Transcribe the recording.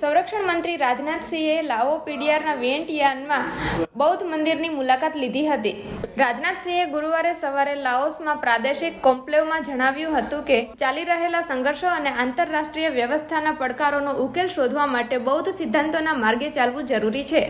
સંરક્ષણ મંત્રી રાજનાથસિંહે લાઓ પીડીઆરના વેન્ટિયાનમાં બૌદ્ધ મંદિરની મુલાકાત લીધી હતી. રાજનાથસિંહે ગુરુવારે સવારે લાઓસમાં પ્રાદેશિક કોમ્પ્લેવમાં જણાવ્યું હતું કે, ચાલી રહેલા સંઘર્ષો અને આંતરરાષ્ટ્રીય વ્યવસ્થાના પડકારોનો ઉકેલ શોધવા માટે બૌદ્ધ સિદ્ધાંતોના માર્ગે ચાલવું જરૂરી છે.